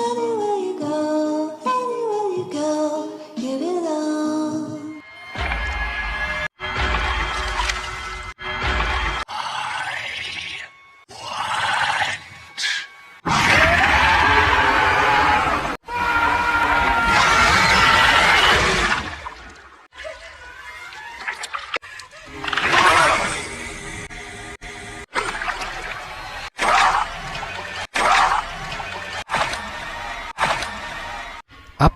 Hello.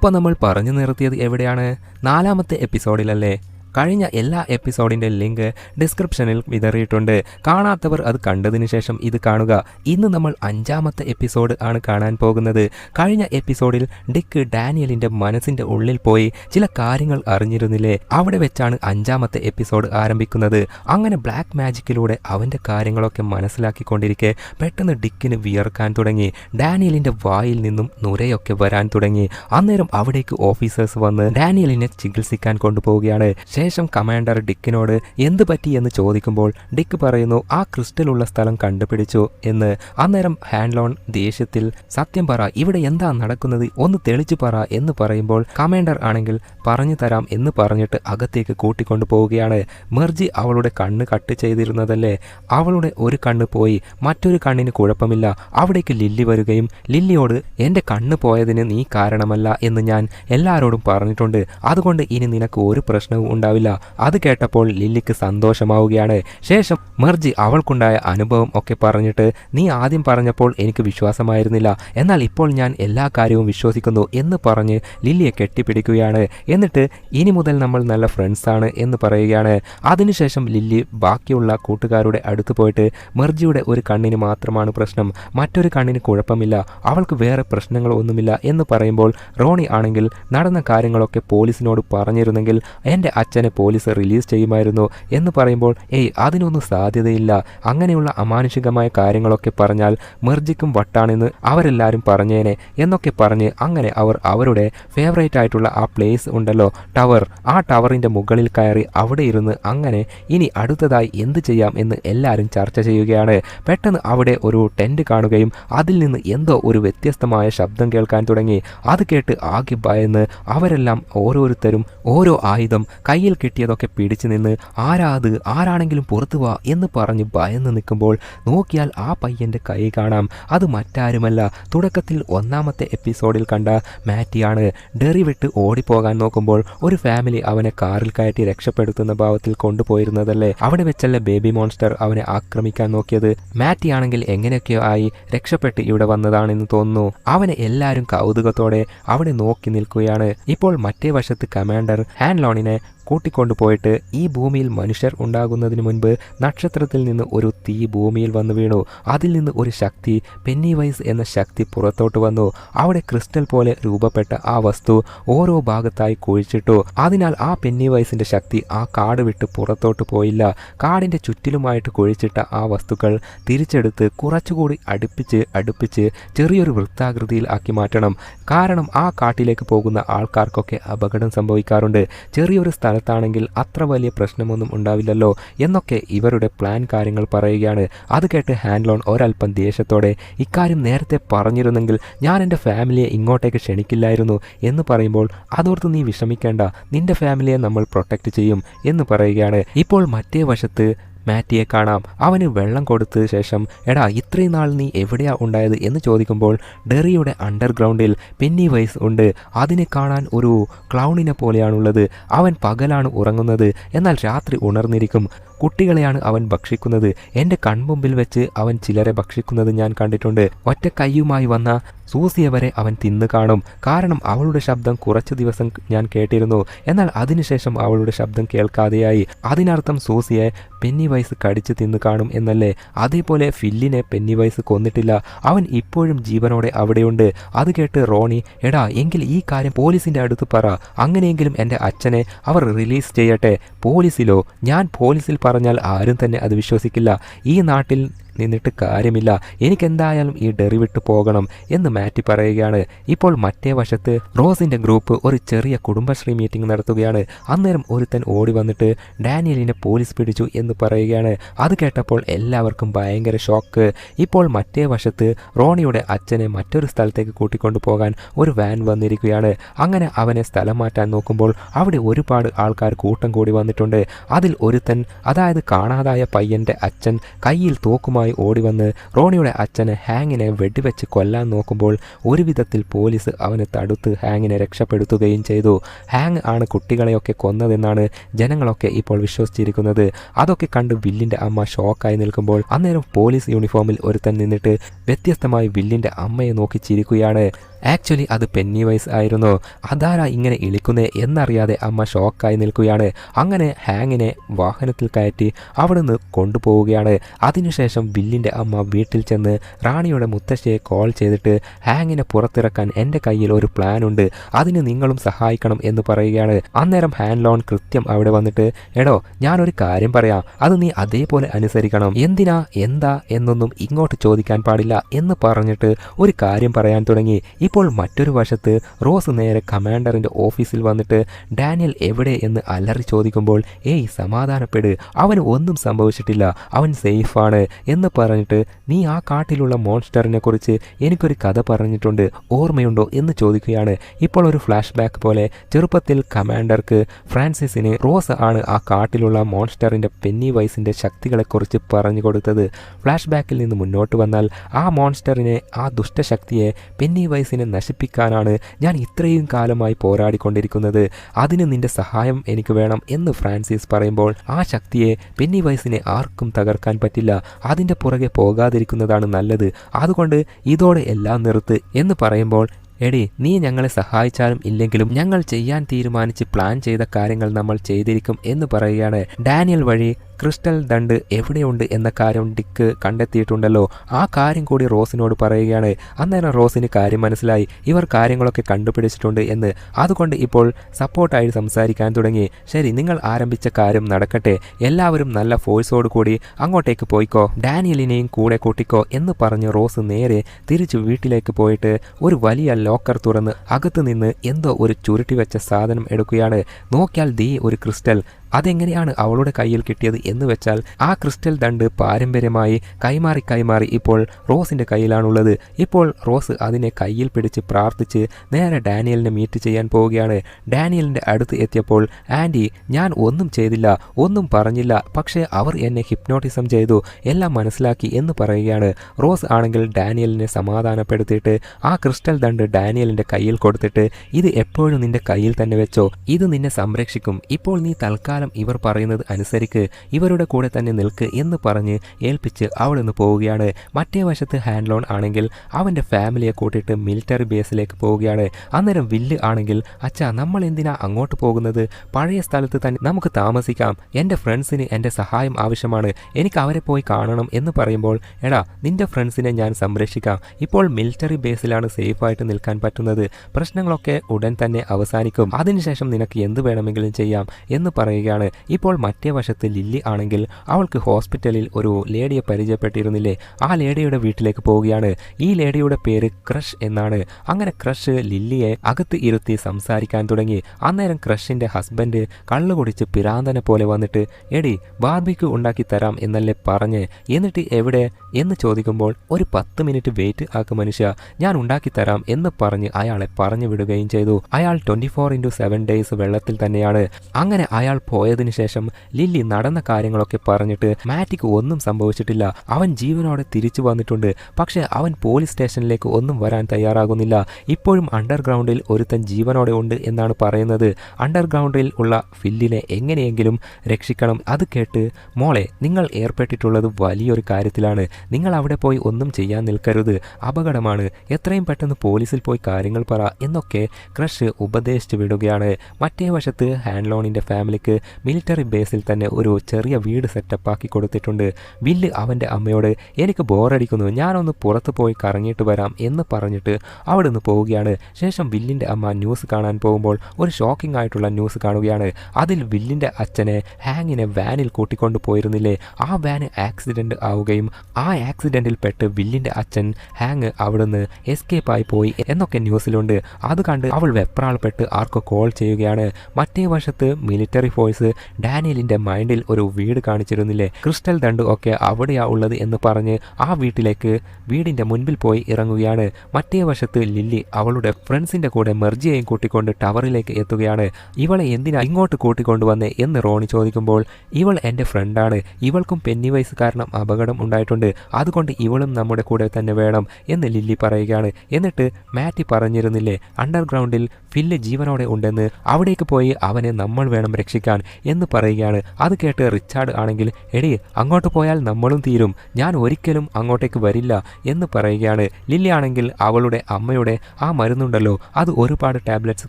അപ്പോൾ നമ്മൾ പറഞ്ഞു നിർത്തിയത് എവിടെയാണ്? നാലാമത്തെ എപ്പിസോഡിലല്ലേ? കഴിഞ്ഞ എല്ലാ എപ്പിസോഡിന്റെ ലിങ്ക് ഡിസ്ക്രിപ്ഷനിൽ വിതറിയിട്ടുണ്ട്. കാണാത്തവർ അത് കണ്ടതിന് ശേഷം ഇത് കാണുക. ഇന്ന് നമ്മൾ അഞ്ചാമത്തെ എപ്പിസോഡ് ആണ് കാണാൻ പോകുന്നത്. കഴിഞ്ഞ എപ്പിസോഡിൽ ഡിക്ക് ഡാനിയലിന്റെ മനസ്സിന്റെ ഉള്ളിൽ പോയി ചില കാര്യങ്ങൾ അറിഞ്ഞിരുന്നില്ലേ? അവിടെ വെച്ചാണ് അഞ്ചാമത്തെ എപ്പിസോഡ് ആരംഭിക്കുന്നത്. അങ്ങനെ ബ്ലാക്ക് മാജിക്കിലൂടെ അവന്റെ കാര്യങ്ങളൊക്കെ മനസ്സിലാക്കിക്കൊണ്ടിരിക്കെ പെട്ടെന്ന് ഡിക്കിന് വിയർക്കാൻ തുടങ്ങി. ഡാനിയലിന്റെ വായിൽ നിന്നും നുരയൊക്കെ വരാൻ തുടങ്ങി. അന്നേരം അവിടേക്ക് ഓഫീസേഴ്സ് വന്ന് ഡാനിയലിനെ ചികിത്സിക്കാൻ കൊണ്ടുപോവുകയാണ്. ശേഷം കമാൻഡർ ഡിക്കിനോട് എന്ത് പറ്റി? എന്ന് ചോദിക്കുമ്പോൾ ഡിക്ക് പറയുന്നു ആ ക്രിസ്റ്റൽ ഉള്ള സ്ഥലം കണ്ടുപിടിച്ചു എന്ന്. അന്നേരം ഹാൻഡ്ലോൺ ദേഷ്യത്തിൽ സത്യം പറ ഇവിടെ എന്താ നടക്കുന്നത്? ഒന്ന് തെളിച്ചു പറ എന്ന് പറയുമ്പോൾ കമാൻഡർ ആണെങ്കിൽ പറഞ്ഞു തരാം എന്ന് പറഞ്ഞിട്ട് അകത്തേക്ക് കൂട്ടിക്കൊണ്ടു പോവുകയാണ്. മെർജി അവളുടെ കണ്ണ് കട്ട് ചെയ്തിരുന്നതല്ലേ? അവളുടെ ഒരു കണ്ണ് പോയി മറ്റൊരു കണ്ണിന് കുഴപ്പമില്ല. അവിടേക്ക് ലില്ലി വരികയും ലില്ലിയോട് എന്റെ കണ്ണ് പോയതിന് നീ കാരണമല്ല എന്ന് ഞാൻ എല്ലാവരോടും പറഞ്ഞിട്ടുണ്ട്. അതുകൊണ്ട് ഇനി നിനക്ക് ഒരു പ്രശ്നവും ഉണ്ടാവില്ല. അത് കേട്ടപ്പോൾ ലില്ലിക്ക് സന്തോഷമാവുകയാണ്. ശേഷം മർജി അവൾക്കുണ്ടായ അനുഭവം ഒക്കെ പറഞ്ഞിട്ട് നീ ആദ്യം പറഞ്ഞപ്പോൾ എനിക്ക് വിശ്വാസമായിരുന്നില്ല. എന്നാൽ ഇപ്പോൾ ഞാൻ എല്ലാ കാര്യവും വിശ്വസിക്കുന്നു എന്ന് പറഞ്ഞ് ലില്ലിയെ കെട്ടിപ്പിടിക്കുകയാണ്. എന്നിട്ട് ഇനി മുതൽ നമ്മൾ നല്ല ഫ്രണ്ട്സാണ് എന്ന് പറയുകയാണ്. അതിനുശേഷം ലില്ലി ബാക്കിയുള്ള കൂട്ടുകാരുടെ അടുത്ത് പോയിട്ട് മെർജിയുടെ ഒരു കണ്ണിന് മാത്രമാണ് പ്രശ്നം. മറ്റൊരു കണ്ണിന് കുഴപ്പമില്ല. അവൾക്ക് വേറെ പ്രശ്നങ്ങളൊന്നുമില്ല എന്ന് പറയുമ്പോൾ റോണി ആണെങ്കിൽ നടന്ന കാര്യങ്ങളൊക്കെ പോലീസിനോട് പറഞ്ഞിരുന്നെങ്കിൽ എന്റെ അച്ഛനെ പോലീസ് റിലീസ് ചെയ്യുമായിരുന്നു എന്ന് പറയുമ്പോൾ ഏയ് അതിനൊന്നും സാധ്യതയില്ല. അങ്ങനെയുള്ള അമാനുഷികമായ കാര്യങ്ങളൊക്കെ പറഞ്ഞാൽ മെർജിക്കും വട്ടാണെന്ന് അവരെല്ലാവരും പറഞ്ഞേനെ എന്നൊക്കെ പറഞ്ഞ് അങ്ങനെ അവർ അവരുടെ ഫേവറേറ്റ് ആയിട്ടുള്ള ആ പ്ലേസ് ഉണ്ടല്ലോ ടവർ. ആ ടവറിന്റെ മുകളിൽ കയറി അവിടെ ഇരുന്ന് അങ്ങനെ ഇനി അടുത്തതായി എന്ത് ചെയ്യാം എന്ന് എല്ലാവരും ചർച്ച ചെയ്യുകയാണ്. പെട്ടെന്ന് അവിടെ ഒരു ടെന്റ് കാണുകയും അതിൽ നിന്ന് എന്തോ ഒരു വ്യത്യസ്തമായ ശബ്ദം കേൾക്കാൻ തുടങ്ങി. അത് കേട്ട് ആകെ ഭയന്ന് അവരെല്ലാം ഓരോരുത്തരും ഓരോ ആയുധം കയ്യിൽ കിട്ടിയതൊക്കെ പിടിച്ചു നിന്ന് ആരാ അത്? ആരാണെങ്കിലും പുറത്തു വാ എന്ന് പറഞ്ഞ് ഭയന്ന് നിൽക്കുമ്പോൾ നോക്കിയാൽ ആ പയ്യന്റെ കൈ കാണാം. അത് മറ്റാരുമല്ല. തുടക്കത്തിൽ ഒന്നാമത്തെ എപ്പിസോഡിൽ കണ്ട മാറ്റിയാണ് ഡെറി വിട്ട് ഓടിപ്പോകാൻ നോക്കുമ്പോൾ ഒരു ഫാമിലി അവനെ കാറിൽ കയറ്റി രക്ഷപ്പെടുത്തുന്ന ഭാവത്തിൽ കൊണ്ടുപോയിരുന്നതല്ലേ? അവിടെ വെച്ചല്ലേ ബേബി മോൺസ്റ്റർ അവനെ ആക്രമിക്കാൻ നോക്കിയത്? മാറ്റിയാണെങ്കിൽ എങ്ങനെയൊക്കെയോ ആയി രക്ഷപ്പെട്ട് ഇവിടെ വന്നതാണെന്ന് തോന്നുന്നു. അവനെ എല്ലാവരും കൗതുകത്തോടെ അവിടെ നോക്കി നിൽക്കുകയാണ്. ഇപ്പോൾ മറ്റേ വശത്ത് കമാൻഡർ ഹാൻഡ്ലോണിനെ കൂട്ടിക്കൊണ്ടുപോയിട്ട് ഈ ഭൂമിയിൽ മനുഷ്യർ ഉണ്ടാകുന്നതിന് മുൻപ് നക്ഷത്രത്തിൽ നിന്ന് ഒരു തീ ഭൂമിയിൽ വന്നു വീണു. അതിൽ നിന്ന് ഒരു ശക്തി പെന്നി വൈസ് എന്ന ശക്തി പുറത്തോട്ട് വന്നു. അവിടെ ക്രിസ്റ്റൽ പോലെ രൂപപ്പെട്ട ആ വസ്തു ഓരോ ഭാഗത്തായി കുഴിച്ചിട്ടു. അതിനാൽ ആ പെന്നി വൈസിന്റെ ശക്തി ആ കാട് വിട്ട് പുറത്തോട്ട് പോയില്ല. കാടിന്റെ ചുറ്റിലുമായിട്ട് കുഴിച്ചിട്ട ആ വസ്തുക്കൾ തിരിച്ചെടുത്ത് കുറച്ചുകൂടി അടുപ്പിച്ച് അടുപ്പിച്ച് ചെറിയൊരു വൃത്താകൃതിയിൽ ആക്കി മാറ്റണം. കാരണം ആ കാട്ടിലേക്ക് പോകുന്ന ആൾക്കാർക്കൊക്കെ അപകടം സംഭവിക്കാറുണ്ട്. ചെറിയൊരു സ്ഥലത്താണെങ്കിൽ അത്ര വലിയ പ്രശ്നമൊന്നും ഉണ്ടാവില്ലല്ലോ എന്നൊക്കെ ഇവരുടെ പ്ലാൻ കാര്യങ്ങൾ പറയുകയാണ്. അത് കേട്ട് ഹാൻഡ്ലോൺ ഒരല്പം ദേഷ്യത്തോടെ ഇക്കാര്യം നേരത്തെ പറഞ്ഞിരുന്നെങ്കിൽ ഞാൻ എന്റെ ഫാമിലിയെ ഇങ്ങോട്ടേക്ക് ക്ഷണിക്കില്ലായിരുന്നു എന്ന് പറയുമ്പോൾ അതോർത്ത് നീ വിഷമിക്കേണ്ട നിന്റെ ഫാമിലിയെ നമ്മൾ പ്രൊട്ടക്റ്റ് ചെയ്യും എന്ന് പറയുകയാണ്. ഇപ്പോൾ മറ്റേ വശത്ത് മാറ്റിയെ കാണാം. അവന് വെള്ളം കൊടുത്ത ശേഷം എടാ ഇത്രയും നാൾ നീ എവിടെയാ ഉണ്ടായത്? എന്ന് ചോദിക്കുമ്പോൾ ഡെറിയുടെ അണ്ടർഗ്രൗണ്ടിൽ പെന്നി വൈസ് ഉണ്ട്. അതിനെ കാണാൻ ഒരു ക്ലൗണിനെ പോലെയാണുള്ളത്. അവൻ പകലാണ് ഉറങ്ങുന്നത്. എന്നാൽ രാത്രി ഉണർന്നിരിക്കും. കുട്ടികളെയാണ് അവൻ ഭക്ഷിക്കുന്നത്. എന്റെ കൺമുമ്പിൽ വെച്ച് അവൻ ചിലരെ ഭക്ഷിക്കുന്നത് ഞാൻ കണ്ടിട്ടുണ്ട്. ഒറ്റ കൈയുമായി വന്ന സൂസിയെ വരെ അവൻ തിന്നു കാണും. കാരണം അവളുടെ ശബ്ദം കുറച്ച് ദിവസം ഞാൻ കേട്ടിരുന്നു. എന്നാൽ അതിനുശേഷം അവളുടെ ശബ്ദം കേൾക്കാതെയായി. അതിനർത്ഥം സൂസിയെ പെന്നി വയസ്സ് കടിച്ച് തിന്നു കാണും എന്നല്ലേ? അതേപോലെ ഫില്ലിനെ പെന്നി വയസ്സ് കൊന്നിട്ടില്ല. അവൻ ഇപ്പോഴും ജീവനോടെ അവിടെയുണ്ട്. അത് കേട്ട് റോണി എടാ എങ്കിൽ ഈ കാര്യം പോലീസിന്റെ അടുത്ത് പറ. അങ്ങനെയെങ്കിലും എന്റെ അച്ഛനെ അവർ റിലീസ് ചെയ്യട്ടെ. പോലീസിലോ? ഞാൻ പോലീസിൽ പറഞ്ഞാൽ ആരും തന്നെ അത് വിശ്വസിക്കില്ല. ഈ നാട്ടിൽ നിന്നിട്ട് കാര്യമില്ല. എനിക്കെന്തായാലും ഈ ഡെറി വിട്ട് പോകണം എന്ന് മാറ്റി പറയുകയാണ്. ഇപ്പോൾ മറ്റേ വശത്ത് റോസിന്റെ ഗ്രൂപ്പ് ഒരു ചെറിയ കുടുംബശ്രീ മീറ്റിംഗ് നടത്തുകയാണ്. അന്നേരം ഒരുത്തൻ ഓടി വന്നിട്ട് ഡാനിയലിനെ പോലീസ് പിടിച്ചു എന്ന് പറയുകയാണ്. അത് കേട്ടപ്പോൾ എല്ലാവർക്കും ഭയങ്കര ഷോക്ക്. ഇപ്പോൾ മറ്റേ വശത്ത് റോണിയുടെ അച്ഛനെ മറ്റൊരു സ്ഥലത്തേക്ക് കൂട്ടിക്കൊണ്ടു പോകാൻ ഒരു വാൻ വന്നിരിക്കുകയാണ്. അങ്ങനെ അവനെ സ്ഥലം മാറ്റാൻ നോക്കുമ്പോൾ അവിടെ ഒരുപാട് ആൾക്കാർ കൂട്ടം കൂടി വന്നിട്ടുണ്ട്. അതിൽ ഒരുത്തൻ അതായത് കാണാതായ പയ്യന്റെ അച്ഛൻ കയ്യിൽ തോക്കുമായി ഓടി വന്ന് റോണിയുടെ അച്ഛനെ ഹാങ്ങിനെ വെടിവെച്ച് കൊല്ലാൻ നോക്കുമ്പോൾ ഒരുവിധത്തിൽ പോലീസ് അവനെ തടുത്ത് ഹാങ്ങിനെ രക്ഷപ്പെടുത്തുകയും ചെയ്തു. ഹാങ് ആണ് കുട്ടികളെയൊക്കെ കൊന്നതെന്നാണ് ജനങ്ങളൊക്കെ ഇപ്പോൾ വിശ്വസിച്ചിരിക്കുന്നത്. അതൊക്കെ കണ്ട് വില്ലിന്റെ അമ്മ ഷോക്കായി നിൽക്കുമ്പോൾ അന്നേരം പോലീസ് യൂണിഫോമിൽ ഒരുത്തൻ നിന്നിട്ട് വ്യത്യസ്തമായി വില്ലിന്റെ അമ്മയെ നോക്കി ചിരിക്കുകയാണ്. ആക്ച്വലി അത് പെന്നി വൈസ് ആയിരുന്നു. അതാരാ ഇങ്ങനെ ഇളിക്കുന്നേ എന്നറിയാതെ അമ്മ ഷോക്കായി നിൽക്കുകയാണ്. അങ്ങനെ ഹാങ്ങിനെ വാഹനത്തിൽ കയറ്റി അവിടുന്ന് കൊണ്ടുപോവുകയാണ്. അതിനുശേഷം ബില്ലിന്റെ അമ്മ വീട്ടിൽ ചെന്ന് റാണിയുടെ മുത്തശ്ശിയെ കോൾ ചെയ്തിട്ട് ഹാങ്ങിനെ പുറത്തിറക്കാൻ എന്റെ കയ്യിൽ ഒരു പ്ലാൻ ഉണ്ട്. അതിന് നിങ്ങളും സഹായിക്കണം എന്ന് പറയുകയാണ്. അന്നേരം ഹാൻഡ് ലോൺ കൃത്യം അവിടെ വന്നിട്ട് എടോ ഞാനൊരു കാര്യം പറയാം. അത് നീ അതേപോലെ അനുസരിക്കണം. എന്തിനാ എന്താ എന്നൊന്നും ഇങ്ങോട്ട് ചോദിക്കാൻ പാടില്ല എന്ന് പറഞ്ഞിട്ട് ഒരു കാര്യം പറയാൻ തുടങ്ങി. ഇപ്പോൾ മറ്റൊരു വശത്ത് റോസ് നേരെ കമാൻഡറിന്റെ ഓഫീസിൽ വന്നിട്ട് ഡാനിയൽ എവിടെ? എന്ന് അലറി ചോദിക്കുമ്പോൾ ഏയ് സമാധാനപ്പെട്. അവന് ഒന്നും സംഭവിച്ചിട്ടില്ല. അവൻ സേഫാണ്. എന്ന് പറഞ്ഞിട്ട് നീ ആ കാട്ടിലുള്ള മോൺസ്റ്ററിനെ കുറിച്ച് എനിക്കൊരു കഥ പറഞ്ഞിട്ടുണ്ട്. ഓർമ്മയുണ്ടോ? എന്ന് ചോദിക്കുകയാണ്. ഇപ്പോൾ ഒരു ഫ്ലാഷ് ബാക്ക് പോലെ ചെറുപ്പത്തിൽ കമാൻഡർക്ക് ഫ്രാൻസിസിന് റോസ് ആണ് ആ കാട്ടിലുള്ള മോൺസ്റ്ററിന്റെ പെന്നി വൈസിന്റെ ശക്തികളെക്കുറിച്ച് പറഞ്ഞു കൊടുത്തത്. ഫ്ലാഷ് ബാക്കിൽ നിന്ന് മുന്നോട്ട് വന്നാൽ ആ മോൺസ്റ്ററിനെ ആ ദുഷ്ടശക്തിയെ പെന്നി വൈസിനെ നശിപ്പിക്കാനാണ് ഞാൻ ഇത്രയും കാലമായി പോരാടിക്കൊണ്ടിരിക്കുന്നത്. അതിന് നിന്റെ സഹായം എനിക്ക് വേണം എന്ന് ഫ്രാൻസിസ് പറയുമ്പോൾ ആ ശക്തിയെ പെന്നി വയസ്സിനെ ആർക്കും തകർക്കാൻ പറ്റില്ല. അതിന്റെ പുറകെ പോകാതിരിക്കുന്നതാണ് നല്ലത്. അതുകൊണ്ട് ഇതോടെ എല്ലാം നിർത്ത് എന്ന് പറയുമ്പോൾ എടി നീ ഞങ്ങളെ സഹായിച്ചാലും ഇല്ലെങ്കിലും ഞങ്ങൾ ചെയ്യാൻ തീരുമാനിച്ച് പ്ലാൻ ചെയ്ത കാര്യങ്ങൾ നമ്മൾ ചെയ്തിരിക്കും എന്ന് പറയുകയാണ്. ഡാനിയൽ വഴി ക്രിസ്റ്റൽ ദണ്ട് എവിടെയുണ്ട് എന്ന കാര്യം ഡിക്ക് കണ്ടെത്തിയിട്ടുണ്ടല്ലോ. ആ കാര്യം കൂടി റോസിനോട് പറയുകയാണ്. അന്നേരം റോസിന് കാര്യം മനസ്സിലായി. ഇവർ കാര്യങ്ങളൊക്കെ കണ്ടുപിടിച്ചിട്ടുണ്ട് എന്ന്. അതുകൊണ്ട് ഇപ്പോൾ സപ്പോർട്ടായി സംസാരിക്കാൻ തുടങ്ങി. ശരി നിങ്ങൾ ആരംഭിച്ച കാര്യം നടക്കട്ടെ. എല്ലാവരും നല്ല ഫോഴ്സോട് കൂടി അങ്ങോട്ടേക്ക് പോയിക്കോ. ഡാനിയലിനെയും കൂടെ കൂട്ടിക്കോ എന്ന് പറഞ്ഞ് റോസ് നേരെ തിരിച്ചു വീട്ടിലേക്ക് പോയിട്ട് ഒരു വലിയ ലോക്കർ തുറന്ന് അകത്ത് നിന്ന് എന്തോ ഒരു ചുരുട്ടി വെച്ച സാധനം എടുക്കുകയാണ്. നോക്കിയാൽ ദീ ഒരു ക്രിസ്റ്റൽ. അതെങ്ങനെയാണ് അവളുടെ കയ്യിൽ കിട്ടിയത് എന്ന് വെച്ചാൽ ആ ക്രിസ്റ്റൽ ദണ്ട് പാരമ്പര്യമായി കൈമാറി കൈമാറി ഇപ്പോൾ റോസിന്റെ കയ്യിലാണുള്ളത്. ഇപ്പോൾ റോസ് അതിനെ കയ്യിൽ പിടിച്ച് പ്രാർത്ഥിച്ച് നേരെ ഡാനിയലിനെ മീറ്റ് ചെയ്യാൻ പോവുകയാണ്. ഡാനിയലിന്റെ അടുത്ത് എത്തിയപ്പോൾ ആന്റി ഞാൻ ഒന്നും ചെയ്തില്ല ഒന്നും പറഞ്ഞില്ല പക്ഷേ അവർ എന്നെ ഹിപ്നോട്ടിസം ചെയ്തു എല്ലാം മനസ്സിലാക്കി എന്ന് പറയുകയാണ്. റോസ് ആണെങ്കിൽ ഡാനിയലിനെ സമാധാനപ്പെടുത്തിയിട്ട് ആ ക്രിസ്റ്റൽ ദണ്ട് ഡാനിയലിന്റെ കയ്യിൽ കൊടുത്തിട്ട് ഇത് എപ്പോഴും നിന്റെ കയ്യിൽ തന്നെ വെച്ചോ ഇത് നിന്നെ സംരക്ഷിക്കും ഇപ്പോൾ നീ തൽക്കാലം ഇവർ പറയുന്നത് അനുസരിച്ച് ഇവരുടെ കൂടെ തന്നെ നിൽക്ക് എന്ന് പറഞ്ഞ് ഏൽപ്പിച്ച് അവിടെ നിന്ന് പോവുകയാണ്. മറ്റേ വശത്ത് ഹാൻഡ് ലോൺ ആണെങ്കിൽ അവന്റെ ഫാമിലിയെ കൂട്ടിയിട്ട് മിലിറ്ററി ബേസിലേക്ക് പോവുകയാണ്. അന്നേരം വില്ല് ആണെങ്കിൽ അച്ഛാ നമ്മൾ എന്തിനാ അങ്ങോട്ട് പോകുന്നത്? പഴയ സ്ഥലത്ത് തന്നെ നമുക്ക് താമസിക്കാം. എന്റെ ഫ്രണ്ട്സിന് എന്റെ സഹായം ആവശ്യമാണ്. എനിക്ക് അവരെ പോയി കാണണം എന്ന് പറയുമ്പോൾ എടാ നിന്റെ ഫ്രണ്ട്സിനെ ഞാൻ സംരക്ഷിക്കാം. ഇപ്പോൾ മിലിറ്ററി ബേസിലാണ് സേഫായിട്ട് നിൽക്കാൻ പറ്റുന്നത്. പ്രശ്നങ്ങളൊക്കെ ഉടൻ തന്നെ അവസാനിക്കും. അതിനുശേഷം നിനക്ക് എന്ത് വേണമെങ്കിലും ചെയ്യാം എന്ന് പറയുകയാണ് ഇപ്പോൾ മറ്റേ വശത്ത് ലില്ലി ആണെങ്കിൽ അവൾക്ക് ഹോസ്പിറ്റലിൽ ഒരു ലേഡിയെ പരിചയപ്പെട്ടിരുന്നില്ലേ? ആ ലേഡിയുടെ വീട്ടിലേക്ക് പോവുകയാണ്. ഈ ലേഡിയുടെ പേര് ക്രഷ് എന്നാണ്. അങ്ങനെ ക്രഷ് ലില്ലിയെ അകത്ത് ഇരുത്തി സംസാരിക്കാൻ തുടങ്ങി. അന്നേരം ക്രഷിന്റെ ഹസ്ബൻഡ് കള്ളു കുടിച്ച് പിരാന്തനെ പോലെ വന്നിട്ട് എടി ബാർബിക്ക് ഉണ്ടാക്കി തരാം എന്നല്ലേ പറഞ്ഞ് എന്നിട്ട് എവിടെ എന്ന് ചോദിക്കുമ്പോൾ ഒരു പത്ത് മിനിറ്റ് വെയിറ്റ് ആക്ക് മനുഷ്യ ഞാൻ ഉണ്ടാക്കി തരാം എന്ന് പറഞ്ഞ് അയാളെ പറഞ്ഞു വിടുകയും ചെയ്തു. അയാൾ twenty four into seven days വെള്ളത്തിൽ തന്നെയാണ്. അങ്ങനെ അയാൾ പോയതിനു ശേഷം ലില്ലി നടന്ന കാര്യങ്ങളൊക്കെ പറഞ്ഞിട്ട് മാറ്റിക്ക് ഒന്നും സംഭവിച്ചിട്ടില്ല. അവൻ ജീവനോടെ തിരിച്ചു വന്നിട്ടുണ്ട്. പക്ഷേ അവൻ പോലീസ് സ്റ്റേഷനിലേക്ക് ഒന്നും വരാൻ തയ്യാറാകുന്നില്ല. ഇപ്പോഴും അണ്ടർഗ്രൗണ്ടിൽ ഒരുത്തൻ ജീവനോടെ ഉണ്ട് എന്നാണ് പറയുന്നത്. അണ്ടർഗ്രൗണ്ടിൽ ഉള്ള ഫില്ലിനെ എങ്ങനെയെങ്കിലും രക്ഷിക്കണം. അത് കേട്ട് മോളെ നിങ്ങൾ ഏർപ്പെട്ടിട്ടുള്ളത് വലിയൊരു കാര്യത്തിലാണ്. നിങ്ങൾ അവിടെ പോയി ഒന്നും ചെയ്യാൻ നിൽക്കരുത്. അപകടമാണ്. എത്രയും പെട്ടെന്ന് പോലീസിൽ പോയി കാര്യങ്ങൾ പറ എന്നൊക്കെ ക്രഷ് ഉപദേശിച്ചു വിടുകയാണ്. മറ്റേ വശത്ത് ഹാൻഡ് ലോണിന്റെ ഫാമിലിക്ക് മിലിറ്ററി ബേസിൽ തന്നെ ഒരു ചെറിയ വീട് സെറ്റപ്പ് ആക്കി കൊടുത്തിട്ടുണ്ട്. വില്ല് അവന്റെ അമ്മയോട് എനിക്ക് ബോറടിക്കുന്നു ഞാനൊന്ന് പുറത്ത് പോയി കറങ്ങിയിട്ട് വരാം എന്ന് പറഞ്ഞിട്ട് അവിടെ നിന്ന് പോവുകയാണ്. ശേഷം വില്ലിന്റെ അമ്മ ന്യൂസ് കാണാൻ പോകുമ്പോൾ ഒരു ഷോക്കിംഗ് ആയിട്ടുള്ള ന്യൂസ് കാണുകയാണ്. അതിൽ വില്ലിന്റെ അച്ഛനെ ഹാങ്ങിനെ വാനിൽ കൂട്ടിക്കൊണ്ട് പോയിരുന്നില്ലേ? ആ വാന് ആക്സിഡന്റ് ആവുകയും ആ ആക്സിഡന്റിൽ പെട്ട് വില്ലിന്റെ അച്ഛൻ ഹാങ് അവിടുന്ന് എസ്കേപ്പ് ആയി പോയി എന്നൊക്കെ ന്യൂസിലുണ്ട്. അത് കണ്ട് അവൾ വെപ്രാൾപ്പെട്ട് ആർക്കോ കോൾ ചെയ്യുകയാണ്. മറ്റേ വശത്ത് മിലിറ്ററി ഫോഴ്സ് ഡാനിയലിന്റെ മൈൻഡിൽ ഒരു വീട് കാണിച്ചിരുന്നില്ലേ? ക്രിസ്റ്റൽ ദണ്ട് ഒക്കെ അവിടെയാ ഉള്ളത് എന്ന് പറഞ്ഞ് ആ വീട്ടിലേക്ക് വീടിന്റെ മുൻപിൽ പോയി ഇറങ്ങുകയാണ്. മറ്റേ വശത്ത് ലില്ലി അവളുടെ ഫ്രണ്ട്സിന്റെ കൂടെ മെർജിയെയും കൂട്ടിക്കൊണ്ട് ടവറിലേക്ക് എത്തുകയാണ്. ഇവളെ എന്തിനാ ഇങ്ങോട്ട് കൂട്ടിക്കൊണ്ടുവന്നെ എന്ന് റോണി ചോദിക്കുമ്പോൾ ഇവൾ എന്റെ ഫ്രണ്ടാണ്. ഇവൾക്കും പെന്നി വയസ്സ് കാരണം അപകടം ഉണ്ടായിട്ടുണ്ട്. അതുകൊണ്ട് ഇവളും നമ്മുടെ കൂടെ തന്നെ വേണം എന്ന് ലില്ലി പറയുകയാണ്. എന്നിട്ട് മാറ്റി പറഞ്ഞിരുന്നില്ലേ അണ്ടർഗ്രൗണ്ടിൽ ഫില്ല് ജീവനോടെ ഉണ്ടെന്ന് അവിടേക്ക് പോയി അവനെ നമ്മൾ വേണം രക്ഷിക്കാൻ എന്ന് പറയുകയാണ്. അത് കേട്ട് റിച്ചാർഡ് ആണെങ്കിൽ എടി അങ്ങോട്ട് പോയാൽ നമ്മളും തീരും. ഞാൻ ഒരിക്കലും അങ്ങോട്ടേക്ക് വരില്ല എന്ന് പറയുകയാണ്. ലില്ലി ആണെങ്കിൽ അവളുടെ അമ്മയുടെ ആ മരുന്നുണ്ടല്ലോ അത് ഒരുപാട് ടാബ്ലറ്റ്സ്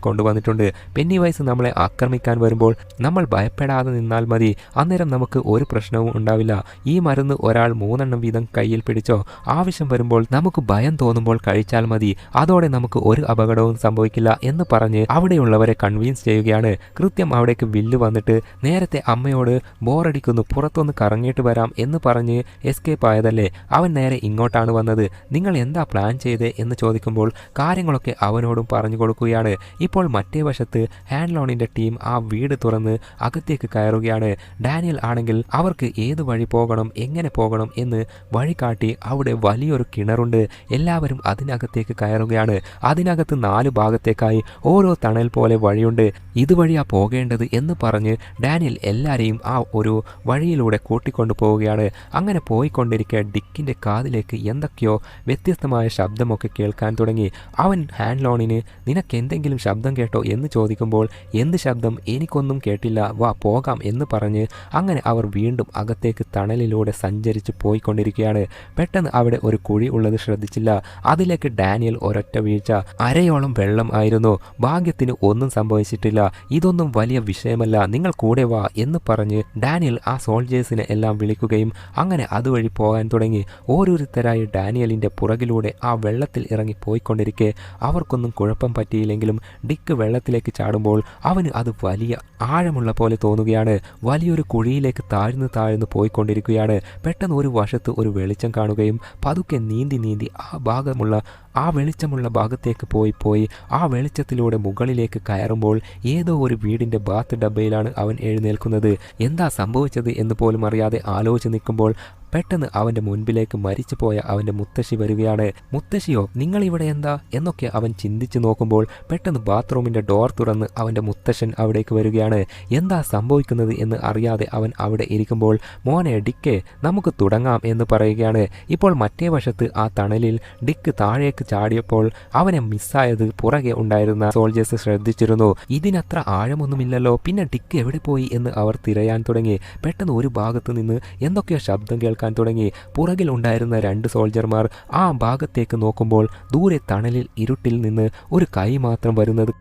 കൊണ്ടുവന്നിട്ടുണ്ട്. പെന്നി വയസ്സ് നമ്മളെ ആക്രമിക്കാൻ വരുമ്പോൾ നമ്മൾ ഭയപ്പെടാതെ നിന്നാൽ മതി. അന്നേരം നമുക്ക് ഒരു പ്രശ്നവും ഉണ്ടാവില്ല. ഈ മരുന്ന് ഒരാൾ മൂന്നെണ്ണം വീതം കയ്യിൽ പിടിച്ചോ ആവശ്യം വരുമ്പോൾ നമുക്ക് ഭയം തോന്നുമ്പോൾ കഴിച്ചാൽ മതി. അതോടെ നമുക്ക് ഒരു അപകടവും സംഭവിക്കില്ല എന്ന് പറഞ്ഞ് അവിടെയുള്ളവരെ കൺവിൻസ് ചെയ്യുകയാണ്. കൃത്യം അവിടേക്ക് വില്ല് വന്നിട്ട് നേരത്തെ അമ്മയോട് ബോറടിക്കുന്നു പുറത്തൊന്ന് കറങ്ങിയിട്ട് വരാം എന്ന് പറഞ്ഞ് എസ്കേപ്പ് ആയതല്ലേ? അവൻ നേരെ ഇങ്ങോട്ടാണ് വന്നത്. നിങ്ങൾ എന്താ പ്ലാൻ ചെയ്തേ? എന്ന് ചോദിക്കുമ്പോൾ കാര്യങ്ങളൊക്കെ അവനോടും പറഞ്ഞു കൊടുക്കുകയാണ്. ഇപ്പോൾ മറ്റേ വശത്ത് ഹാൻഡ്ലോണിന്റെ ടീം ആ വീട് തുറന്ന് അകത്തേക്ക് കയറുകയാണ്. ഡാനിയൽ ആണെങ്കിൽ അവർക്ക് ഏത് വഴി പോകണം എങ്ങനെ പോകണം എന്ന് വഴി കാട്ടി അവിടെ വലിയൊരു കിണറുണ്ട്. എല്ലാവരും അതിനകത്തേക്ക് കയറുകയാണ്. അതിനകത്ത് നാല് ഭാഗത്തേക്കായി ഓരോ തണൽ പോലെ വഴിയുണ്ട്. ഇതുവഴിയാ പോകേണ്ടത് എന്ന് പറഞ്ഞ് ഡാനിയൽ എല്ലാരെയും ആ ഒരു വഴിയിലൂടെ കൂട്ടിക്കൊണ്ടു പോവുകയാണ്. അങ്ങനെ പോയിക്കൊണ്ടിരിക്കെ ഡിക്കിന്റെ കാതിലേക്ക് എന്തൊക്കെയോ വ്യത്യസ്തമായ ശബ്ദമൊക്കെ കേൾക്കാൻ തുടങ്ങി. അവൻ ഹാൻഡ് ലോണിന് നിനക്ക് എന്തെങ്കിലും ശബ്ദം കേട്ടോ? എന്ന് ചോദിക്കുമ്പോൾ എന്ത് ശബ്ദം? എനിക്കൊന്നും കേട്ടില്ല. വാ പോകാം എന്ന് പറഞ്ഞ് അങ്ങനെ അവർ വീണ്ടും അകത്തേക്ക് തണലിലൂടെ സഞ്ചരിച്ച് പോയിക്കൊണ്ടിരിക്കുകയാണ് പെട്ടെന്ന് അവിടെ ഒരു കുഴി ഉള്ളത് ശ്രദ്ധിച്ചില്ല. അതിലേക്ക് ഡാനിയൽ ഒരൊറ്റ വീഴ്ച. അരയോളം വെള്ളം ആയിരുന്നു. ഭാഗ്യത്തിന് ഒന്നും സംഭവിച്ചിട്ടില്ല. ഇതൊന്നും വലിയ വിഷയമല്ല. നിങ്ങൾ കൂടെ വാ എന്ന് പറഞ്ഞ് ഡാനിയൽ ആ സോൾജേഴ്സിനെ എല്ലാം വിളിക്കുകയും അങ്ങനെ അതുവഴി പോകാൻ തുടങ്ങി. ഓരോരുത്തരായി ഡാനിയലിന്റെ പുറകിലൂടെ ആ വെള്ളത്തിൽ ഇറങ്ങി പോയിക്കൊണ്ടിരിക്കെ. അവർക്കൊന്നും കുഴപ്പം പറ്റിയില്ലെങ്കിലും ഡിക്ക് വെള്ളത്തിലേക്ക് ചാടുമ്പോൾ അവന് അത് വലിയ ആഴമുള്ള പോലെ തോന്നുകയാണ്. വലിയൊരു കുഴിയിലേക്ക് താഴ്ന്നു താഴ്ന്നു പോയിക്കൊണ്ടിരിക്കുകയാണ്. പെട്ടെന്ന് ഒരു വശത്ത് ഒരു വെളിച്ചം കാണുകയും പതുക്കെ നീന്തി നീന്തി ആ ഭാഗമുള്ള ആ വെളിച്ചമുള്ള ഭാഗത്തേക്ക് പോയി പോയി ആ വെളിച്ചത്തിലൂടെ മുകളിലേക്ക് കയറുമ്പോൾ ഏതോ ഒരു വീടിന്റെ ബാത്ത് ഡബ്ബയിലാണ് അവൻ എഴുന്നേൽക്കുന്നത്. എന്താ സംഭവിച്ചത് എന്ന് പോലും അറിയാതെ ആലോചിച്ച് നിൽക്കുമ്പോൾ പെട്ടെന്ന് അവന്റെ മുൻപിലേക്ക് മരിച്ചു പോയ അവന്റെ മുത്തശ്ശി വരികയാണ്. മുത്തശ്ശിയോ നിങ്ങൾ ഇവിടെ എന്താ? എന്നൊക്കെ അവൻ ചിന്തിച്ചു നോക്കുമ്പോൾ പെട്ടെന്ന് ബാത്റൂമിന്റെ ഡോർ തുറന്ന് അവന്റെ മുത്തശ്ശൻ അവിടേക്ക് വരികയാണ്. എന്താ സംഭവിക്കുന്നത്? എന്ന് അറിയാതെ അവൻ അവിടെ ഇരിക്കുമ്പോൾ മോനെ ഡിക്ക് നമുക്ക് തുടങ്ങാം എന്ന് പറയുകയാണ്. ഇപ്പോൾ മറ്റേ വശത്ത് ആ തണലിൽ ഡിക്ക് താഴേക്ക് ചാടിയപ്പോൾ അവനെ മിസ്സായത് പുറകെ ഉണ്ടായിരുന്ന സോൾജേഴ്സ് ശ്രദ്ധിച്ചിരുന്നു. ഇതിനത്ര ആഴമൊന്നുമില്ലല്ലോ പിന്നെ ഡിക്ക് എവിടെ പോയി? എന്ന് അവർ തിരയാൻ തുടങ്ങി. പെട്ടെന്ന് ഒരു ഭാഗത്ത് നിന്ന് എന്തൊക്കെയോ ശബ്ദം കേൾക്കാൻ തുടങ്ങി. പുറകിൽ ഉണ്ടായിരുന്ന രണ്ട് സോൾജർമാർ ആ ഭാഗത്തേക്ക് നോക്കുമ്പോൾ ദൂരെ തണലിൽ ഇരുട്ടിൽ നിന്ന് ഒരു കൈ മാത്രം വരുന്നത്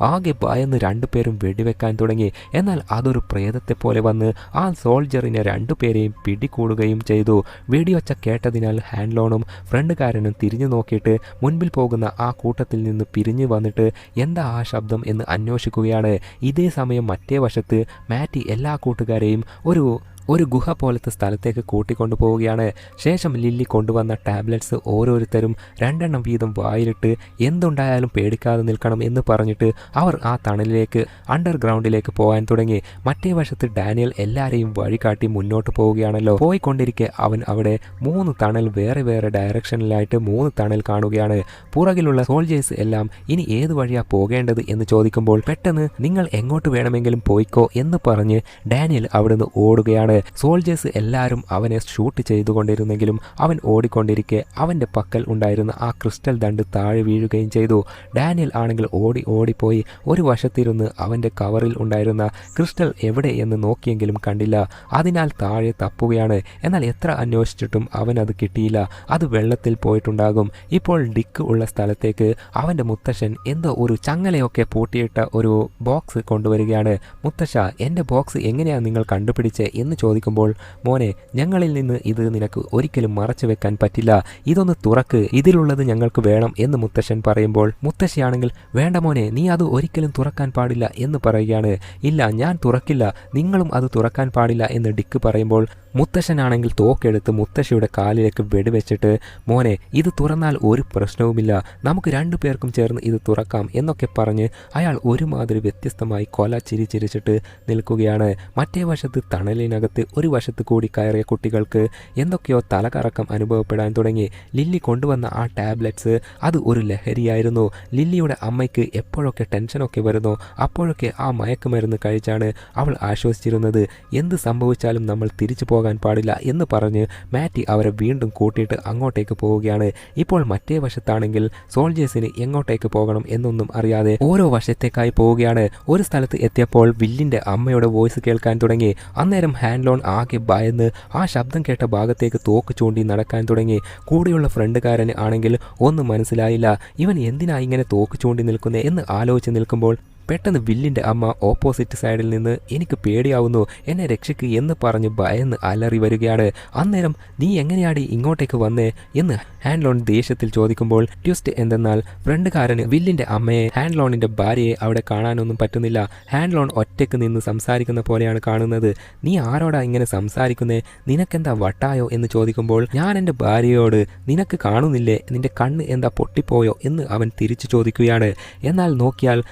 ആകെ ഭയന്ന് രണ്ടുപേരും വെടിവെക്കാൻ തുടങ്ങി. എന്നാൽ അതൊരു പ്രേതത്തെ പോലെ വന്ന് ആ സോൾജറിനെ രണ്ടുപേരെയും പിടികൂടുകയും ചെയ്തു. വെടിയൊച്ച കേട്ടതിനാൽ ഹാൻഡ്ലോണും ഫ്രണ്ടുകാരനും തിരിഞ്ഞു നോക്കിയിട്ട് മുൻപിൽ പോകുന്ന ആ കൂട്ടത്തിൽ നിന്ന് പിരിഞ്ഞു വന്നിട്ട് എന്താ ആ ശബ്ദം എന്ന് അന്വേഷിക്കുകയാണ്. ഇതേ സമയം മറ്റേ വശത്ത് മാറ്റി എല്ലാ കൂട്ടുകാരെയും ഒരു ഒരു ഗുഹ പോലത്തെ സ്ഥലത്തേക്ക് കൂട്ടിക്കൊണ്ടു പോവുകയാണ് ശേഷം ലില്ലി കൊണ്ടുവന്ന ടാബ്ലറ്റ്സ് ഓരോരുത്തരും രണ്ടെണ്ണം വീതം വായിലിട്ട് എന്തുണ്ടായാലും പേടിക്കാതെ നിൽക്കണം എന്ന് പറഞ്ഞിട്ട് അവർ ആ തണലിലേക്ക് അണ്ടർഗ്രൗണ്ടിലേക്ക് പോകാൻ തുടങ്ങി. മറ്റേ വശത്ത് ഡാനിയൽ എല്ലാരെയും വഴികാട്ടി മുന്നോട്ട് പോവുകയാണല്ലോ. പോയിക്കൊണ്ടിരിക്കെ അവൻ അവിടെ മൂന്ന് തണൽ വേറെ വേറെ ഡയറക്ഷനിലായിട്ട് മൂന്ന് തണൽ കാണുകയാണ്. പുറകിലുള്ള സോൾജേഴ്സ് എല്ലാം ഇനി ഏത് വഴിയാ പോകേണ്ടത് എന്ന് ചോദിക്കുമ്പോൾ പെട്ടെന്ന് നിങ്ങൾ എങ്ങോട്ട് വേണമെങ്കിലും പോയിക്കോ എന്ന് പറഞ്ഞ് ഡാനിയൽ അവിടുന്ന് ഓടുകയാണ്. സോൾജേഴ്സ് എല്ലാവരും അവനെ ഷൂട്ട് ചെയ്തുകൊണ്ടിരുന്നെങ്കിലും അവൻ ഓടിക്കൊണ്ടിരിക്കെ അവന്റെ പക്കൽ ഉണ്ടായിരുന്ന ആ ക്രിസ്റ്റൽ ദണ്ട് താഴെ വീഴുകയും ചെയ്തു. ഡാനിയൽ ആണെങ്കിൽ ഓടി ഓടിപ്പോയി ഒരു വശത്തിരുന്ന് അവന്റെ കവറിൽ ഉണ്ടായിരുന്ന ക്രിസ്റ്റൽ എവിടെ എന്ന് നോക്കിയെങ്കിലും കണ്ടില്ല. അതിനാൽ താഴെ തപ്പുകയാണ്. എന്നാൽ എത്ര അന്വേഷിച്ചിട്ടും അവൻ അത് കിട്ടിയില്ല. അത് വെള്ളത്തിൽ പോയിട്ടുണ്ടാകും. ഇപ്പോൾ ഡിക്ക് ഉള്ള സ്ഥലത്തേക്ക് അവന്റെ മുത്തശ്ശൻ എന്തോ ഒരു ചങ്ങലയൊക്കെ പൂട്ടിയിട്ട ഒരു ബോക്സ് കൊണ്ടുവരികയാണ്. മുത്തശ്ശ എന്റെ ബോക്സ് എങ്ങനെയാണ് നിങ്ങൾ കണ്ടുപിടിച്ചേ എന്ന് ചോദിക്കുമ്പോൾ മോനെ ഞങ്ങളിൽ നിന്ന് ഇത് നിനക്ക് ഒരിക്കലും മറച്ചു വെക്കാൻ പറ്റില്ല. ഇതൊന്ന് തുറക്ക്. ഇതിലുള്ളത് ഞങ്ങൾക്ക് വേണം. എന്ന് മുത്തശ്ശൻ പറയുമ്പോൾ മുത്തശ്ശിയാണെങ്കിൽ വേണ്ട മോനെ നീ അത് ഒരിക്കലും തുറക്കാൻ പാടില്ല എന്ന് പറയുകയാണ്. ഇല്ല ഞാൻ തുറക്കില്ല. നിങ്ങളും അത് തുറക്കാൻ പാടില്ല എന്ന് ഡിക്ക് പറയുമ്പോൾ മുത്തശ്ശനാണെങ്കിൽ തോക്കെടുത്ത് മുത്തശ്ശിയുടെ കാലിലേക്ക് വെടിവെച്ചിട്ട് മോനെ ഇത് തുറന്നാൽ ഒരു പ്രശ്നവുമില്ല. നമുക്ക് രണ്ടു പേർക്കും ചേർന്ന് ഇത് തുറക്കാം എന്നൊക്കെ പറഞ്ഞ് അയാൾ ഒരുമാതിരി വ്യത്യസ്തമായി കൊല ചിരി ചിരിച്ചിട്ട് നിൽക്കുകയാണ്. മറ്റേ വശത്ത് തണലിനകത്ത് ഒരു വശത്ത് കൂടി കയറിയ കുട്ടികൾക്ക് എന്തൊക്കെയോ തലകറക്കം അനുഭവപ്പെടാൻ തുടങ്ങി. ലില്ലി കൊണ്ടുവന്ന ആ ടാബ്ലറ്റ്സ് അത് ഒരു ലഹരിയായിരുന്നു. ലില്ലിയുടെ അമ്മയ്ക്ക് എപ്പോഴൊക്കെ ടെൻഷനൊക്കെ വരുന്നോ അപ്പോഴൊക്കെ ആ മയക്കുമരുന്ന് കഴിച്ചാണ് അവൾ ആശ്വസിച്ചിരുന്നത്. എന്ത് സംഭവിച്ചാലും നമ്മൾ തിരിച്ചു പോകാൻ പാടില്ല എന്ന് പറഞ്ഞ് മാറ്റി അവരെ വീണ്ടും കൂട്ടിയിട്ട് അങ്ങോട്ടേക്ക് പോവുകയാണ്. ഇപ്പോൾ മറ്റേ വശത്താണെങ്കിൽ സോൾജേഴ്സിന് എങ്ങോട്ടേക്ക് പോകണം എന്നൊന്നും അറിയാതെ ഓരോ വശത്തേക്കായി പോവുകയാണ്. ഒരു സ്ഥലത്ത് എത്തിയപ്പോൾ വില്ലിന്റെ അമ്മയുടെ വോയിസ് കേൾക്കാൻ തുടങ്ങി. അന്നേരം ഹാൻഡ് ലോൺ ആകെ ഭയന്ന് ആ ശബ്ദം കേട്ട ഭാഗത്തേക്ക് തോക്ക് ചൂണ്ടി നടക്കാൻ തുടങ്ങി. കൂടെയുള്ള ഫ്രണ്ടുകാരന് ആണെങ്കിൽ ഒന്നും മനസ്സിലായില്ല. ഇവൻ എന്തിനാ ഇങ്ങനെ തോക്ക് ചൂണ്ടി നിൽക്കുന്നേ? എന്ന് ആലോചിച്ച് നിൽക്കുമ്പോൾ പെട്ടെന്ന് വില്ലിന്റെ അമ്മ ഓപ്പോസിറ്റ് സൈഡിൽ നിന്ന് എനിക്ക് പേടിയാവുന്നു. എന്നെ രക്ഷിക്ക് എന്ന് പറഞ്ഞ് ഭയന്ന് അലറി വരികയാണ്. അന്നേരം നീ എങ്ങനെയാടി ഇങ്ങോട്ടേക്ക് വന്നേ? എന്ന് ഹാൻഡ് ലോൺ ദേഷ്യത്തിൽ ചോദിക്കുമ്പോൾ ട്വിസ്റ്റ് എന്തെന്നാൽ ഫ്രണ്ടുകാരന് വില്ലിന്റെ അമ്മയെ ഹാൻഡ് ലോണിന്റെ ഭാര്യയെ അവിടെ കാണാനൊന്നും പറ്റുന്നില്ല. ഹാൻഡ് ലോൺ ഒറ്റയ്ക്ക് നിന്ന് സംസാരിക്കുന്ന പോലെയാണ് കാണുന്നത്. നീ ആരോടാ ഇങ്ങനെ സംസാരിക്കുന്നേ? നിനക്കെന്താ വട്ടായോ? എന്ന് ചോദിക്കുമ്പോൾ ഞാൻ എന്റെ ഭാര്യയോട് നിനക്ക് കാണുന്നില്ലേ? നിന്റെ കണ്ണ് എന്താ പൊട്ടിപ്പോയോ? എന്ന് അവൻ തിരിച്ചു ചോദിക്കുകയാണ്. എന്നാൽ നോക്കിയാൽ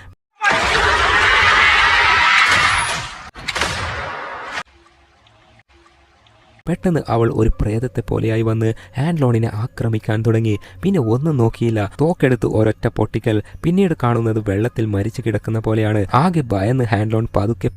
പെട്ടെന്ന് അവൾ ഒരു പ്രേതത്തെ പോലെയായി വന്ന് ഹാൻഡ് ലോണിനെ ആക്രമിക്കാൻ തുടങ്ങി. പിന്നെ ഒന്നും നോക്കിയില്ല. തോക്കെടുത്ത് ഒരൊറ്റ പൊട്ടിക്കൽ. പിന്നീട് കാണുന്നത് വെള്ളത്തിൽ മരിച്ചു കിടക്കുന്ന പോലെയാണ്. ആകെ ഭയന്ന് ഹാൻഡ് ലോൺ പതുക്കെ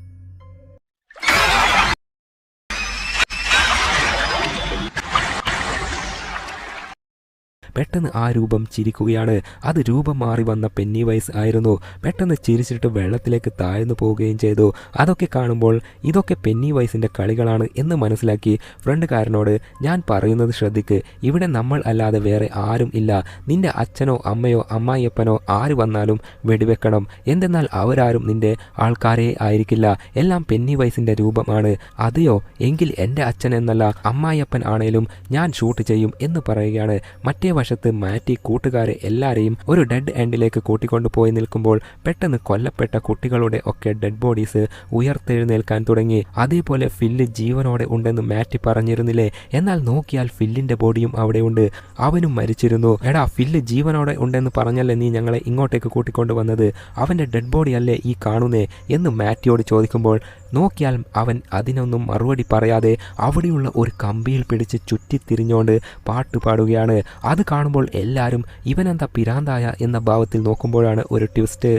പെട്ടെന്ന് ആ രൂപം ചിരിക്കുകയാണ്. അത് രൂപം മാറി വന്ന പെന്നി വൈസ് ആയിരുന്നു. പെട്ടെന്ന് ചിരിച്ചിട്ട് വെള്ളത്തിലേക്ക് താഴ്ന്നു പോവുകയും ചെയ്തു. അതൊക്കെ കാണുമ്പോൾ ഇതൊക്കെ പെന്നി വയസ്സിന്റെ കളികളാണ് എന്ന് മനസ്സിലാക്കി ഫ്രണ്ടുകാരനോട് ഞാൻ പറയുന്നത് ശ്രദ്ധിക്ക്. ഇവിടെ നമ്മൾ അല്ലാതെ വേറെ ആരും ഇല്ല. നിന്റെ അച്ഛനോ അമ്മയോ അമ്മായിയപ്പനോ ആര് വന്നാലും വെടിവെക്കണം. എന്തെന്നാൽ അവരാരും നിന്റെ ആൾക്കാരെ ആയിരിക്കില്ല. എല്ലാം പെന്നി വയസ്സിന്റെ രൂപമാണ്. അതെയോ? എങ്കിൽ എന്റെ അച്ഛൻ എന്നല്ല അമ്മായിയപ്പൻ ആണേലും ഞാൻ ഷൂട്ട് ചെയ്യും എന്ന് പറയുകയാണ്. മറ്റേ വശത്ത് മാറ്റി കൂട്ടുകാരെ എല്ലാരെയും ഒരു ഡെഡ് എൻഡിലേക്ക് കൂട്ടിക്കൊണ്ടു പോയി നിൽക്കുമ്പോൾ പെട്ടെന്ന് കൊല്ലപ്പെട്ട കുട്ടികളുടെ ഒക്കെ ഡെഡ് ബോഡീസ് ഉയർത്തെഴുന്നേൽക്കാൻ തുടങ്ങി. അതേപോലെ ഫില്ല് ജീവനോടെ ഉണ്ടെന്ന് മാറ്റി പറഞ്ഞിരുന്നില്ലേ? എന്നാൽ നോക്കിയാൽ ഫില്ലിന്റെ ബോഡിയും അവിടെയുണ്ട് അവനും മരിച്ചിരുന്നു. എടാ ഫില്ല് ജീവനോടെ ഉണ്ടെന്ന് പറഞ്ഞല്ലേ നീ ഞങ്ങളെ ഇങ്ങോട്ടേക്ക് കൂട്ടിക്കൊണ്ടു വന്നത്? അവന്റെ ഡെഡ് ബോഡി അല്ലേ ഈ കാണുന്നേ? എന്ന് മാറ്റിയോട് ചോദിക്കുമ്പോൾ നോക്കിയാൽ അവൻ അതിനൊന്നും മറുപടി പറയാതെ അവിടെയുള്ള ഒരു കമ്പിയിൽ പിടിച്ച് ചുറ്റിത്തിരിഞ്ഞുകൊണ്ട് പാട്ട് പാടുകയാണ് അത് കാണുമ്പോൾ എല്ലാവരും ഇവനെന്താ പിരാന്തായ എന്ന ഭാവത്തിൽ നോക്കുമ്പോഴാണ് ഒരു ട്വിസ്റ്റ്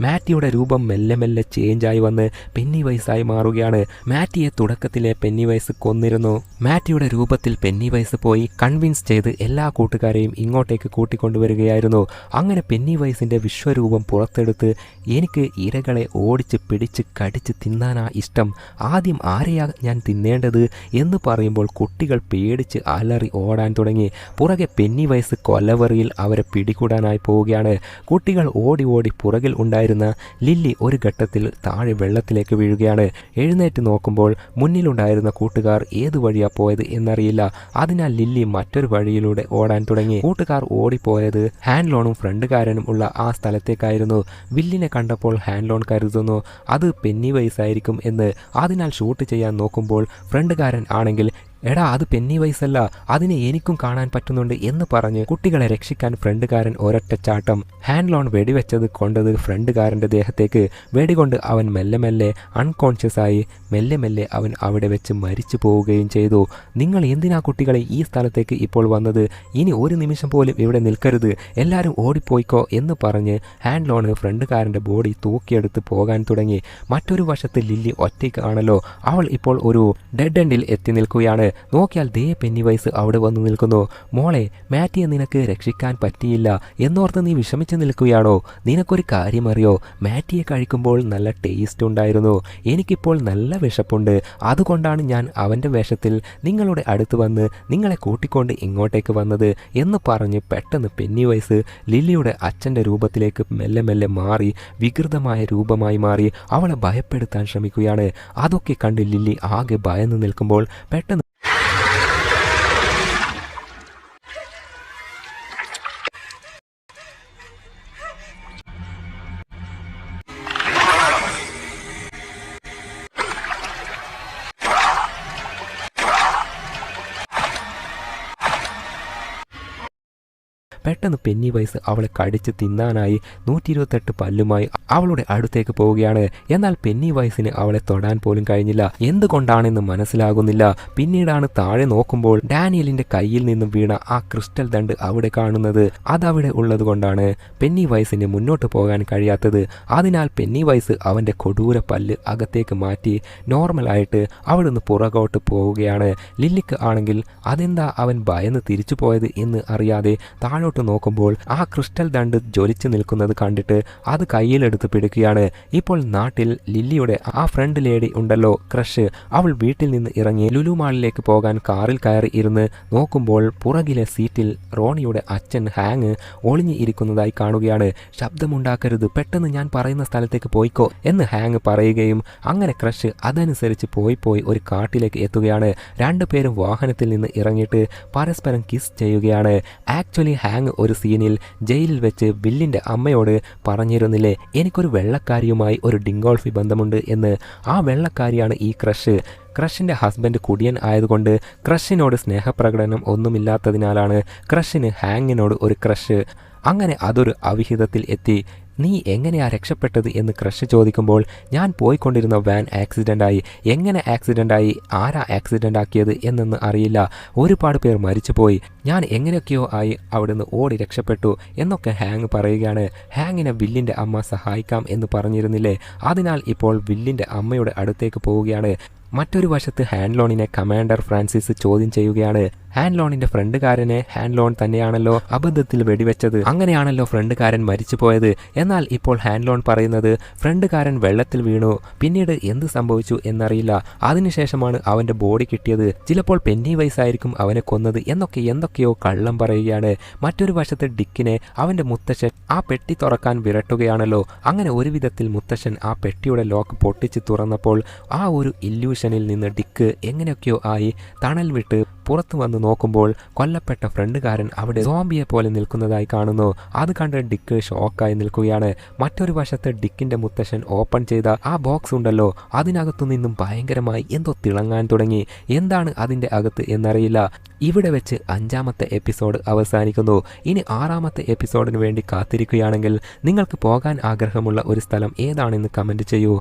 മാറ്റിയുടെ രൂപം മെല്ലെ മെല്ലെ ചേഞ്ചായി വന്ന് പെന്നി വയസ്സായി മാറുകയാണ്. മാറ്റിയെ തുടക്കത്തിലെ പെന്നി വയസ്സ് കൊന്നിരുന്നു. മാറ്റിയുടെ രൂപത്തിൽ പെന്നി വയസ്സ് പോയി കൺവിൻസ് ചെയ്ത് എല്ലാ കൂട്ടുകാരെയും ഇങ്ങോട്ടേക്ക് കൂട്ടിക്കൊണ്ടുവരികയായിരുന്നു. അങ്ങനെ പെന്നി വയസ്സിന്റെ വിശ്വരൂപം പുറത്തെടുത്ത് എനിക്ക് ഇരകളെ ഓടിച്ച് പിടിച്ച് കടിച്ച് തിന്നാനാ ഇഷ്ടം. ആദ്യം ആരെയാ ഞാൻ തിന്നേണ്ടത് എന്ന് പറയുമ്പോൾ കുട്ടികൾ പേടിച്ച് അലറി ഓടാൻ തുടങ്ങി. പുറകെ പെന്നി വയസ്സ് കൊലവറിയിൽ അവരെ പിടികൂടാനായി പോവുകയാണ്. കുട്ടികൾ ഓടി ഓടി പുറകിൽ ഉണ്ടായിരുന്ന ലില്ലി ഒരു ഘട്ടത്തിൽ താഴെ വെള്ളത്തിലേക്ക് വീഴുകയാണ്. എഴുന്നേറ്റ് നോക്കുമ്പോൾ മുന്നിലുണ്ടായിരുന്ന കൂട്ടുകാർ ഏത് വഴിയാ പോയത് എന്നറിയില്ല. അതിനാൽ ലില്ലി മറ്റൊരു വഴിയിലൂടെ ഓടാൻ തുടങ്ങി. കൂട്ടുകാർ ഓടിപ്പോയത് ഹാൻഡ് ലോണും ഫ്രണ്ടുകാരനും ഉള്ള ആ സ്ഥലത്തേക്കായിരുന്നു. വില്ലിനെ കണ്ടപ്പോൾ ഹാൻഡ് ലോൺ കരുതുന്നു അത് പെന്നി വൈസ് ആയിരിക്കും എന്ന്. അതിനാൽ ഷൂട്ട് ചെയ്യാൻ നോക്കുമ്പോൾ ഫ്രണ്ടുകാരൻ ആണെങ്കിൽ എടാ അത് പെന്നി വയസ്സല്ല. അതിനെ എനിക്കും കാണാൻ പറ്റുന്നുണ്ട് എന്ന് പറഞ്ഞ് കുട്ടികളെ രക്ഷിക്കാൻ ഫ്രണ്ടുകാരൻ ഒരൊറ്റ ചാട്ടം. ഹാൻഡ് ലോൺ വെടിവെച്ചത് കൊണ്ടത് ഫ്രണ്ടുകാരന്റെ ദേഹത്തേക്ക്. വെടികൊണ്ട് അവൻ മെല്ലെ മെല്ലെ അൺകോൺഷ്യസ് ആയി മെല്ലെ മെല്ലെ അവൻ അവിടെ വെച്ച് മരിച്ചു പോവുകയും ചെയ്തു. നിങ്ങൾ എന്തിനാ കുട്ടികളെ ഈ സ്ഥലത്തേക്ക് ഇപ്പോൾ വന്നത്? ഇനി ഒരു നിമിഷം പോലും ഇവിടെ നിൽക്കരുത്. എല്ലാവരും ഓടിപ്പോയിക്കോ എന്ന് പറഞ്ഞ് ഹാൻഡ് ലോണ് ഫ്രണ്ടുകാരന്റെ ബോഡി തൂക്കിയെടുത്ത് പോകാൻ തുടങ്ങി. മറ്റൊരു വശത്ത് ലില്ലി ഒറ്റയ്ക്കാണല്ലോ. അവൾ ഇപ്പോൾ ഒരു ഡെഡ് എൻഡിൽ എത്തി നിൽക്കുകയാണ്. നോക്കിയാൽ ദേ പെന്നി വയസ്സ് അവിടെ വന്നു നിൽക്കുന്നു. മോളെ മാറ്റിയെ നിനക്ക് രക്ഷിക്കാൻ പറ്റിയില്ല. എന്നോർത്ത് നീ വിഷമിച്ചു നിൽക്കുകയാണോ? നിനക്കൊരു കാര്യമറിയോ? മാറ്റിയെ കഴിക്കുമ്പോൾ നല്ല ടേസ്റ്റ് ഉണ്ടായിരുന്നു. എനിക്കിപ്പോൾ നല്ല വിശപ്പുണ്ട്. അതുകൊണ്ടാണ് ഞാൻ അവന്റെ വേഷത്തിൽ നിങ്ങളുടെ അടുത്ത് വന്ന് നിങ്ങളെ കൂട്ടിക്കൊണ്ട് ഇങ്ങോട്ടേക്ക് വന്നത് എന്ന് പറഞ്ഞ് പെട്ടെന്ന് പെന്നി വയസ്സ് ലില്ലിയുടെ അച്ഛന്റെ രൂപത്തിലേക്ക് മെല്ലെ മെല്ലെ മാറി വികൃതമായ രൂപമായി മാറി അവളെ ഭയപ്പെടുത്താൻ ശ്രമിക്കുകയാണ്. അതൊക്കെ കണ്ട് ലില്ലി ആകെ ഭയന്ന് നിൽക്കുമ്പോൾ പെട്ടെന്ന് പെട്ടെന്ന് പെന്നി വൈസ് അവളെ കടിച്ച് തിന്നാനായി നൂറ്റി ഇരുപത്തെട്ട് പല്ലുമായി അവളുടെ അടുത്തേക്ക് പോവുകയാണ്. എന്നാൽ പെന്നി വയസ്സിന് അവളെ തൊടാൻ പോലും കഴിഞ്ഞില്ല. എന്തുകൊണ്ടാണെന്ന് മനസ്സിലാകുന്നില്ല. പിന്നീടാണ് താഴെ നോക്കുമ്പോൾ ഡാനിയലിന്റെ കയ്യിൽ നിന്നും വീണ ആ ക്രിസ്റ്റൽ ദണ്ട് അവിടെ കാണുന്നത്. അതവിടെ ഉള്ളത് കൊണ്ടാണ് പെന്നി വയസ്സിന് മുന്നോട്ട് പോകാൻ കഴിയാത്തത്. അതിനാൽ പെന്നി വൈസ് അവന്റെ കൊടൂര പല്ല് അകത്തേക്ക് മാറ്റി നോർമലായിട്ട് അവിടുന്ന് പുറകോട്ട് പോവുകയാണ്. ലില്ലിക്ക് ആണെങ്കിൽ അതെന്താ അവൻ ഭയന്ന് തിരിച്ചു പോയത് എന്ന് അറിയാതെ താഴോട്ട് നോക്കുമ്പോൾ ആ ക്രിസ്റ്റൽ ദണ്ട് ജ്വലിച്ചു നിൽക്കുന്നത് കണ്ടിട്ട് അത് കയ്യിലെടുത്ത് പിടിക്കുകയാണ്. ഇപ്പോൾ നാട്ടിൽ ലില്ലിയുടെ ആ ഫ്രണ്ട് ലേഡി ഉണ്ടല്ലോ ക്രഷ്. അവൾ വീട്ടിൽ നിന്ന് ഇറങ്ങി ലുലു മാളിലേക്ക് പോകാൻ കാറിൽ കയറി ഇരുന്ന് നോക്കുമ്പോൾ പുറകിലെ സീറ്റിൽ റോണിയുടെ അച്ഛൻ ഹാങ് ഒളിഞ്ഞു ഇരിക്കുന്നതായി കാണുകയാണ്. ശബ്ദമുണ്ടാക്കരുത് പെട്ടെന്ന് ഞാൻ പറയുന്ന സ്ഥലത്തേക്ക് പോയിക്കോ എന്ന് ഹാങ് പറയുകയും അങ്ങനെ ക്രഷ് അതനുസരിച്ച് പോയി പോയി ഒരു കാട്ടിലേക്ക് എത്തുകയാണ്. രണ്ടുപേരും വാഹനത്തിൽ നിന്ന് ഇറങ്ങിയിട്ട് പരസ്പരം കിസ് ചെയ്യുകയാണ്. ആക്ച്വലി ഹാങ് ഒരു സീനിൽ ജയിലിൽ വെച്ച് ബില്ലിന്റെ അമ്മയോട് പറഞ്ഞിരുന്നില്ലേ എനിക്കൊരു വെള്ളക്കാരിയുമായി ഒരു ഡിങ്കോൾഫി ബന്ധമുണ്ട് എന്ന്. ആ വെള്ളക്കാരിയാണ് ഈ ക്രഷ്. ക്രഷിന്റെ ഹസ്ബൻഡ് കുടിയൻ ആയതുകൊണ്ട് ക്രഷിനോട് സ്നേഹപ്രകടനം ഒന്നുമില്ലാത്തതിനാലാണ് ക്രഷിന് ഹാങ്ങിനോട് ഒരു ക്രഷ്. അങ്ങനെ അതൊരു അവിഹിതത്തിൽ എത്തി. നീ എങ്ങനെയാ രക്ഷപ്പെട്ടത് എന്ന് ക്രഷ് ചോദിക്കുമ്പോൾ ഞാൻ പോയിക്കൊണ്ടിരുന്ന വാൻ ആക്സിഡന്റായി എങ്ങനെ ആക്സിഡന്റായി ആരാ ആക്സിഡന്റ് ആക്കിയത് എന്നൊന്നും അറിയില്ല. ഒരുപാട് പേർ മരിച്ചുപോയി. ഞാൻ എങ്ങനെയൊക്കെയോ ആയി അവിടുന്ന് ഓടി രക്ഷപ്പെട്ടു എന്നൊക്കെ ഹാങ് പറയുകയാണ്. ഹാങ്ങിനെ വില്ലിന്റെ അമ്മ സഹായിക്കാം എന്ന് പറഞ്ഞിരുന്നില്ലേ? അതിനാൽ ഇപ്പോൾ വില്ലിന്റെ അമ്മയുടെ അടുത്തേക്ക് പോവുകയാണ്. മറ്റൊരു വശത്ത് ഹാൻഡ് ലോണിനെ കമാൻഡർ ഫ്രാൻസിസ് ചോദ്യം ചെയ്യുകയാണ്. ഹാൻഡ് ലോണിന്റെ ഫ്രണ്ടുകാരനെ ഹാൻഡ് ലോൺ തന്നെയാണല്ലോ അബദ്ധത്തിൽ വെടിവെച്ചത്. അങ്ങനെയാണല്ലോ ഫ്രണ്ടുകാരൻ മരിച്ചുപോയത് എന്നാൽ ഇപ്പോൾ ഹാൻഡ് ലോൺ പറയുന്നത് ഫ്രണ്ടുകാരൻ വെള്ളത്തിൽ വീണു. പിന്നീട് എന്ത് സംഭവിച്ചു എന്നറിയില്ല. അതിനുശേഷമാണ് അവന്റെ ബോഡി കിട്ടിയത്. ചിലപ്പോൾ പെന്നി വയസ്സായിരിക്കും അവനെ കൊന്നത് എന്നൊക്കെ എന്തൊക്കെയോ കള്ളം പറയുകയാണ്. മറ്റൊരു വശത്ത് ഡിക്കിനെ അവന്റെ മുത്തശ്ശൻ ആ പെട്ടി തുറക്കാൻ വിരട്ടുകയാണല്ലോ. അങ്ങനെ ഒരു വിധത്തിൽ മുത്തശ്ശൻ ആ പെട്ടിയുടെ ലോക്ക് പൊട്ടിച്ച് തുറന്നപ്പോൾ ആ ഒരു ഇല്യൂഷനിൽ നിന്ന് ഡിക്ക് എങ്ങനെയൊക്കെയോ ആയി തണൽ വിട്ട് പുറത്തു വന്ന് നോക്കുമ്പോൾ കൊല്ലപ്പെട്ട ഫ്രണ്ടുകാരൻ അവിടെ സോംബിയെ പോലെ നിൽക്കുന്നതായി കാണുന്നു. അത് കണ്ട് ഡിക്ക് ഷോക്കായി നിൽക്കുകയാണ്. മറ്റൊരു വശത്ത് ഡിക്കിന്റെ മുത്തശ്ശൻ ഓപ്പൺ ചെയ്ത ആ ബോക്സ് ഉണ്ടല്ലോ. അതിനകത്തു നിന്നും ഭയങ്കരമായി എന്തോ തിളങ്ങാൻ തുടങ്ങി. എന്താണ് അതിന്റെ അകത്ത് എന്നറിയില്ല. ഇവിടെ വെച്ച് അഞ്ചാമത്തെ എപ്പിസോഡ് അവസാനിക്കുന്നു. ഇനി ആറാമത്തെ എപ്പിസോഡിന് വേണ്ടി കാത്തിരിക്കുകയാണെങ്കിൽ നിങ്ങൾക്ക് പോകാൻ ആഗ്രഹമുള്ള ഒരു സ്ഥലം ഏതാണെന്ന് കമന്റ് ചെയ്യൂ.